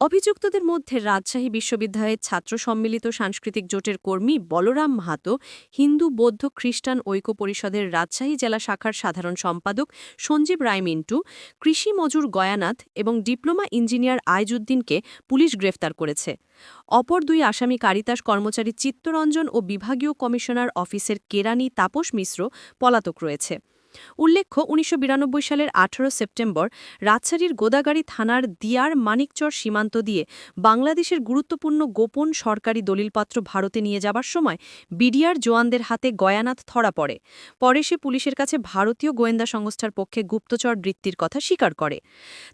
অভিযুক্তদের মধ্যে রাজশাহী বিশ্ববিদ্যালয়ের ছাত্র সম্মিলিত সাংস্কৃতিক জোটের কর্মী বলরাম মাহাতো, হিন্দু, বৌদ্ধ, খ্রিস্টান ঐক্য পরিষদের রাজশাহী জেলা শাখার সাধারণ সম্পাদক সঞ্জীব রায় মিন্টু, কৃষি মজুর গয়ানাথ এবং ডিপ্লোমা ইঞ্জিনিয়ার আইজুদ্দিনকে পুলিশ গ্রেফতার করেছে। অপর দুই আসামি কারিতাস কর্মচারী চিত্তরঞ্জন ও বিভাগীয় কমিশনার অফিসের কেরানি তাপস মিশ্র পলাতক রয়েছে। উল্লেখ্য, উনিশশো বিরানব্বই সালের আঠারো সেপ্টেম্বর রাজশাহীর গোদাগাড়ি থানার দিয়ার মানিকচর সীমান্ত দিয়ে বাংলাদেশের গুরুত্বপূর্ণ গোপন সরকারি দলিলপত্র ভারতে নিয়ে যাবার সময় বিডিআর জওয়ানদের হাতে গয়ানাথ ধরা পড়ে। পরে সে পুলিশের কাছে ভারতীয় গোয়েন্দা সংস্থার পক্ষে গুপ্তচর বৃত্তির কথা স্বীকার করে।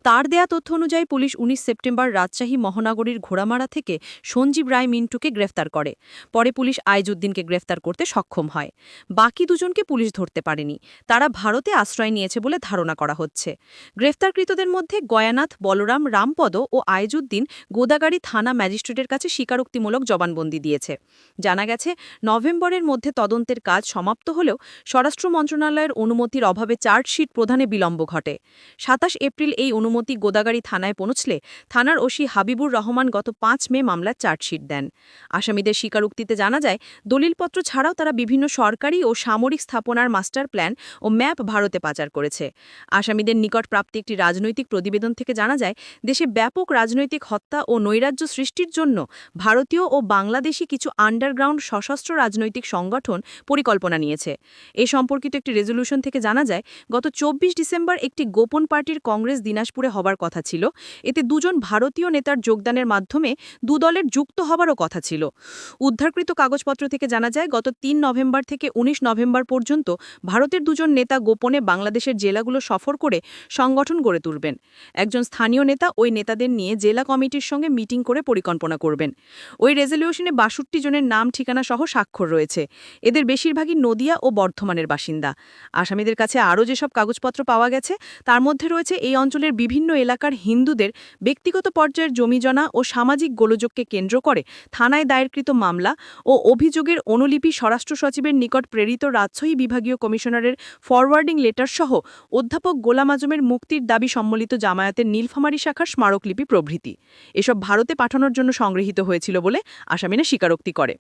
তার দেয়া তথ্য অনুযায়ী পুলিশ ১৯ সেপ্টেম্বর রাজশাহী মহানগরীর ঘোড়ামারা থেকে সঞ্জীব রায় মিন্টুকে গ্রেফতার করে। পরে পুলিশ আইজুদ্দিনকে গ্রেফতার করতে সক্ষম হয়। বাকি দুজনকে পুলিশ ধরতে পারেনি। তারা ভারতে আশ্রয় নিয়েছে বলে ধারণা করা হচ্ছে। গ্রেফতারকৃতদের মধ্যে গয়ানাথ, বলরাম, রামপদ ও আইজুদ্দিন গোদাগাড়ি থানা ম্যাজিস্ট্রেটের কাছে স্বীকারোক্তিমূলক জবানবন্দি দিয়েছে। জানা গেছে, নভেম্বরের মধ্যে তদন্তের কাজ সমাপ্ত হলেও স্বরাষ্ট্র মন্ত্রণালয়ের অনুমতির অভাবে চার্জশিট প্রধানে বিলম্ব ঘটে। সাতাশ এপ্রিল এই অনুমতি গোদাগাড়ি থানায় পৌঁছলে থানার ওসি হাবিবুর রহমান গত পাঁচ মে মামলার চার্জশিট দেন। আসামিদের স্বীকারোক্তিতে জানা যায়, দলিলপত্র ছাড়াও তারা বিভিন্ন সরকারি ও সামরিক স্থাপনার মাস্টার প্ল্যান ও ম্যাপ ভারতে পাচার করেছে। আসামিদের নিকট প্রাপ্ত একটি রাজনৈতিক প্রতিবেদন থেকে জানা যায়, দেশে ব্যাপক রাজনৈতিক হত্যা ও নৈরাজ্য সৃষ্টির জন্য ভারতীয় ও বাংলাদেশি কিছু আন্ডারগ্রাউন্ড সশস্ত্র রাজনৈতিক সংগঠন পরিকল্পনা নিয়েছে। এ সম্পর্কিত একটি রেজলিউশন থেকে জানা যায়, গত চব্বিশ ডিসেম্বর একটি গোপন পার্টির কংগ্রেস দিনাজপুরে হবার কথা ছিল। এতে দুজন ভারতীয় নেতার যোগদানের মাধ্যমে দু দলের যুক্ত হবারও কথা ছিল। উদ্ধারকৃত কাগজপত্র থেকে জানা যায়, গত তিন নভেম্বর থেকে ১৯ নভেম্বর পর্যন্ত ভারতের দুজন নেতা গোপনে বাংলাদেশের জেলাগুলো সফর করে সংগঠন গড়ে তুলবেন। একজন স্থানীয় নেতা ওই নেতাদের নিয়ে জেলা কমিটির সঙ্গে মিটিং করে পরিকল্পনা করবেন। ওই রেজলিউশনে বাষট্টি জনের নাম, ঠিকানা সহ স্বাক্ষর রয়েছে। এদের বেশিরভাগই নদিয়া ও বর্ধমানের বাসিন্দা। আসামিদের কাছে আরও যেসব কাগজপত্র পাওয়া গেছে, তার মধ্যে রয়েছে এই অঞ্চলের বিভিন্ন এলাকার হিন্দুদের ব্যক্তিগত পর্যায়ের জমিজনা ও সামাজিক গোলযোগকে কেন্দ্র করে থানায় দায়েরকৃত মামলা ও অভিযোগের অনুলিপি স্বরাষ্ট্র সচিবের নিকট প্রেরিত রাজশাহী বিভাগীয় কমিশনারের ফরওয়ার্ডিং লেটার সহ অধ্যাপক গোলাম আজমের মুক্তির দাবি সম্মিলিত জামায়াতের নীলফামারী শাখার স্মারকলিপি প্রভৃতি। এসব ভারতে পাঠানোর জন্য সংগৃহীত হয়েছিল বলে আসামিনা স্বীকারোক্তি করে।